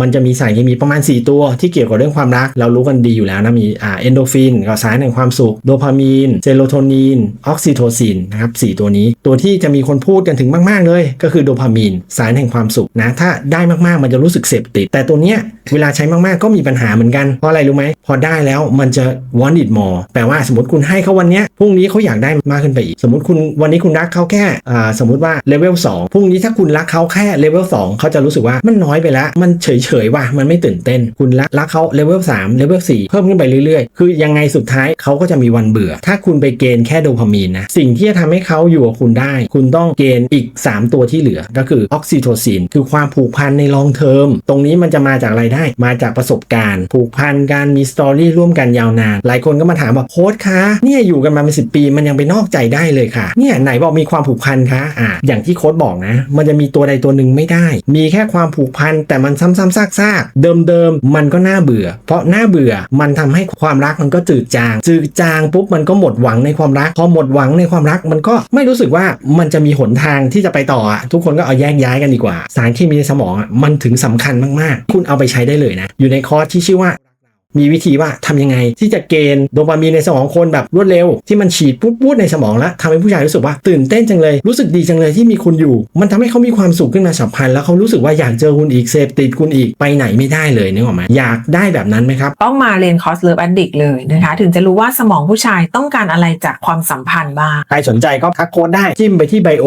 มันจะมีสารเคมีประมาณ 4 ตัวที่เกี่ยวกับเรื่องความรัก เรารู้กันดีอยู่แล้วนะมีอ่าเอนโดฟินก็สารแห่งความสุขโดพามีนเซโรโทนินออกซิโทซินนะครับสตัวนี้ ตัวที่จะมีคนพูดกันถึงมาก ๆ เลย ก็คือโดพามีนสารแห่งความสุขนะถ้าได้มากๆมันจะรู้สึกเสพติด แต่ตัวเนี้ยเวลาใช้มากๆก็มีปัญหาเหมือนกันเพราะอะไรรู้ไหมพอได้แล้วมันจะ want it more แปลว่าสมมติคุณให้เขาวันเนี้ยพรุ่งนี้เขาอยากได้มากขึ้นไปอีก สมมติคุณวันนี้คุณรักเขาแค่อ่าสมมติว่าเลเวล2พรุ่งนี้ถ้าคุณรักเขาแค่เลเวล2เขาจะรู้สึกว่ามันน้อยไปแล้วมันเฉยๆว่ะมันไม่ตื่นเต้น คุณรักรักเขาเลเวล3เลเวล4เพิ่มขึ้นไปเรื่อยๆ คือยังไงสุดท้ายเขาก็จะมีวันเบื่อ ถ้าคุณไปเกณฑ์แค่โดพามีนนะสิ่งที่จะทำให้เขาอยู่กับคุณได้ คุณต้องเกณฑ์อีก 3 ตัวที่เหลือก็คือออกซิโทซินคือความผูกพันในลองเทอมตรงนี้มันจะมาจากอะไรได้ มาจากประสบการณ์ ผูกพันการมีสตอรี่ร่วมกันยาวนาน หลายคนก็มาถามว่าโค้ชคะเนี่ยอยู่กันมาเป็นสิปี มันยังไปนอกใจได้เลยค่ะเนี่ยไหนบอกมีความผูกพันคะอะอย่างที่โค้ชบอกนะ มันจะมีตัวใดตัวหนึ่งไม่ได้ มีแค่ความผูกพันแต่มันซ้ำๆซากเดิมๆมันก็น่าเบื่อ เพราะน่าเบื่อมันทำให้ความรักมันก็จืดจาง จืดจางปุ๊บมันก็หมดหวังในความรัก พอหมดหวังในความรักมันก็ไม่รู้สึกว่ามันจะมีหนทางที่จะไปต่อทุกคนก็เอาแยกย้ายกันดีกว่า สารเคมีในสมองอะมันถึงสำคัญมากๆ คุณเอาไปใช้ได้เลยนะ อยู่ในคอร์สที่ชื่อว่า มีวิธีว่าทำยังไง ที่จะเกณฑ์โดปามีนในสมองคนแบบรวดเร็ว ที่มันฉีดปุ๊บปุ๊บในสมองแล้วทำให้ผู้ชายรู้สึกว่าตื่นเต้นจังเลย รู้สึกดีจังเลยที่มีคุณอยู่ มันทำให้เขามีความสุขขึ้นมาฉับพลันแล้วเขารู้สึกว่าอยากเจอคุณอีกเสพติดคุณอีกไปไหนไม่ได้เลยนึกออกไหมอยากได้แบบนั้นไหมครับต้องมาเรียนคอร์สเลิฟแอดดิกเลยนะคะถึงจะรู้ว่าสมองผู้ชายต้องการอะไรจากความสัมพันธ์บ้างใครสนใจก็ทักโค้ดได้จิ้มไปที่ไบโอ